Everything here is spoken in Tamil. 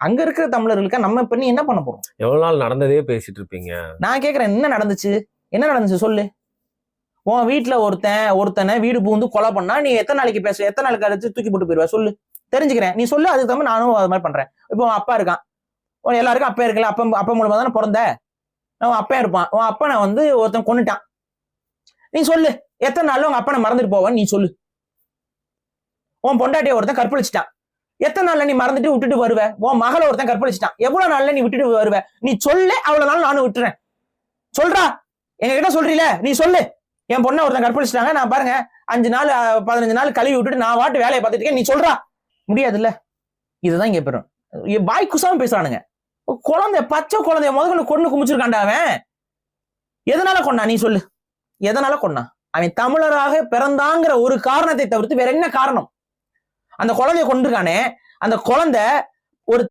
அங்க இருக்கிற தமிழர்களுக்கு நம்ம பண்ணி என்ன பண்ண போறோம்? எவ்வளவு நாள் நடந்ததே பேசிட்டு இருப்பீங்க நான் கேக்குறேன் என்ன நடந்துச்சு? என்ன நடந்துச்சு சொல்லு. உன் வீட்டுல ஒருத்தன் ஒருத்தனை வீடு பூந்து கொலை பண்ணா நீ எத்தனை நாளைக்கு பேச எத்தனை நாளைக்கு கழிச்சு தூக்கி போட்டு போயிருவ? சொல்லு. தெரிஞ்சுக்கிறேன். நீ சொல்லு அதுக்கு தகுந்த நானும் அது மாதிரி பண்றேன். இப்போ உன் அப்பா இருக்கான். உன் எல்லாருக்கும் அப்பா இருக்குல்ல அப்பா அப்பா மூலமா தானே பிறந்த? உன் அப்பா இருப்பான். உன் அப்பனை வந்து ஒருத்தன் கொன்னுட்டான். நீ சொல்லு எத்தனை நாள்ல உங்க அப்பனை மறந்துட்டு போவன்னு நீ சொல்லு. உன் பொண்டாட்டிய ஒருத்தன் கற்பழிச்சிட்டான். எத்தனை நாள்ல நீ மறந்துட்டு விட்டுட்டு வருவ? உன் மகளை ஒருத்தன் கற்பழிச்சிட்டான். எவ்வளவு நாள்ல நீ விட்டுட்டு வருவ? நீ சொல்லு அவ்வளவு நாள் நானும் விட்டுறேன். சொல்றா. எங்க கிட்ட சொல்றீல? நீ சொல்லு. என் பொண்ணை ஒருத்தன் கற்பழிச்சிட்டாங்க. நான் பாருங்க அஞ்சு நாள் பதினஞ்சு நாள் கழுவி விட்டுட்டு நான் வாட்டு வேலையை பார்த்துட்டு இருக்கேன். நீ சொல்றா. முடியாதுல்ல? இதுதான் இங்க பெறும் பாய் குசாம பேசுறானுங்க. குழந்தை பச்சை குழந்தைய முதல்ல கொண்டு குமிச்சிருக்கான்டா அவன். எதனால கொண்டா நீ சொல்லு. எதனால கொண்டா அவன் தமிழராக பிறந்தாங்கிற ஒரு காரணத்தை தவிர்த்து வேற என்ன காரணம்? அந்த குழந்தைய கொண்டிருக்கானே அந்த குழந்தை ஒரு